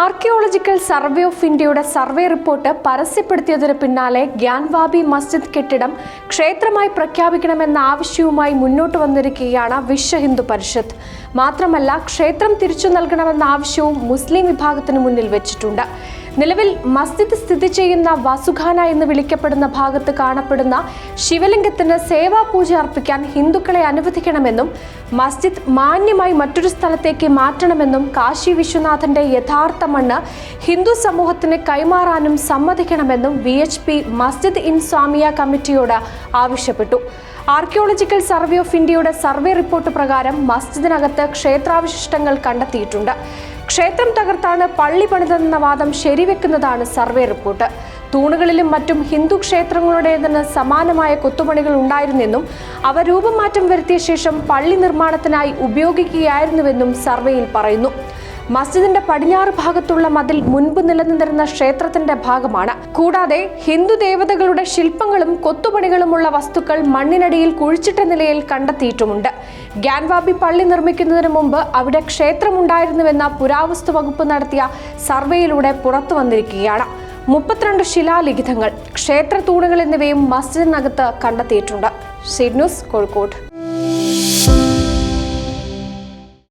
Archaeological survey of ഇന്ത്യയുടെ survey report പരസ്യപ്പെടുത്തിയതിന് പിന്നാലെ ഗ്യാൻവാബി മസ്ജിദ് കെട്ടിടം ക്ഷേത്രമായി പ്രഖ്യാപിക്കണമെന്ന ആവശ്യവുമായി മുന്നോട്ട് വന്നിരിക്കുകയാണ് വിശ്വ ഹിന്ദു പരിഷത്ത്. മാത്രമല്ല ക്ഷേത്രം തിരിച്ചു നൽകണമെന്ന ആവശ്യവും മുസ്ലിം വിഭാഗത്തിന് മുന്നിൽ വെച്ചിട്ടുണ്ട്. നിലവിൽ മസ്ജിദ് സ്ഥിതി ചെയ്യുന്ന വസുഖാന എന്ന് വിളിക്കപ്പെടുന്ന ഭാഗത്ത് കാണപ്പെടുന്ന ശിവലിംഗത്തിന് സേവാപൂജ അർപ്പിക്കാൻ ഹിന്ദുക്കളെ അനുവദിക്കണമെന്നും മസ്ജിദ് മാന്യമായി മറ്റൊരു സ്ഥലത്തേക്ക് മാറ്റണമെന്നും കാശി വിശ്വനാഥന്റെ യഥാർത്ഥ മണ്ണ് ഹിന്ദു സമൂഹത്തിന് കൈമാറാനും സമ്മതിക്കണമെന്നും വി എച്ച് പി മസ്ജിദ് ഇൻ സ്വാമിയ കമ്മിറ്റിയോട് ആവശ്യപ്പെട്ടു. ആർക്കിയോളജിക്കൽ സർവേ ഓഫ് ഇന്ത്യയുടെ സർവേ റിപ്പോർട്ട് പ്രകാരം മസ്ജിദിനകത്ത് ക്ഷേത്രാവശിഷ്ടങ്ങൾ കണ്ടെത്തിയിട്ടുണ്ട്. ക്ഷേത്രം തകർത്താണ് പള്ളി പണിതെന്ന വാദം ശരിവെക്കുന്നതാണ് സർവേ റിപ്പോർട്ട്. തൂണുകളിലും മറ്റും ഹിന്ദു ക്ഷേത്രങ്ങളുടേതിന് സമാനമായ കൊത്തുപണികൾ ഉണ്ടായിരുന്നെന്നും അവ രൂപമാറ്റം വരുത്തിയ ശേഷം പള്ളി നിർമ്മാണത്തിനായി ഉപയോഗിക്കുകയായിരുന്നുവെന്നും സർവേയിൽ പറയുന്നു. മസ്ജിദിന്റെ പടിഞ്ഞാറ് ഭാഗത്തുള്ള മതിൽ മുൻപ് നിലനിന്നിരുന്ന ക്ഷേത്രത്തിന്റെ ഭാഗമാണ്. കൂടാതെ ഹിന്ദു ദേവതകളുടെ ശില്പങ്ങളും കൊത്തുപണികളുമുള്ള വസ്തുക്കൾ മണ്ണിനടിയിൽ കുഴിച്ചിട്ട നിലയിൽ കണ്ടെത്തിയിട്ടുമുണ്ട്. ഗ്യാൻവാബി പള്ളി നിർമ്മിക്കുന്നതിന് മുമ്പ് അവിടെ ക്ഷേത്രമുണ്ടായിരുന്നുവെന്ന പുരാവസ്തു വകുപ്പ് നടത്തിയ സർവേയിലൂടെ പുറത്തു വന്നിരിക്കുകയാണ്. മുപ്പത്തിരണ്ട് ശിലാലിഖിതങ്ങൾ ക്ഷേത്ര തൂണുകൾ എന്നിവയും മസ്ജിദിനകത്ത് കണ്ടെത്തിയിട്ടുണ്ട്. ന്യൂസ് കോഴിക്കോട്.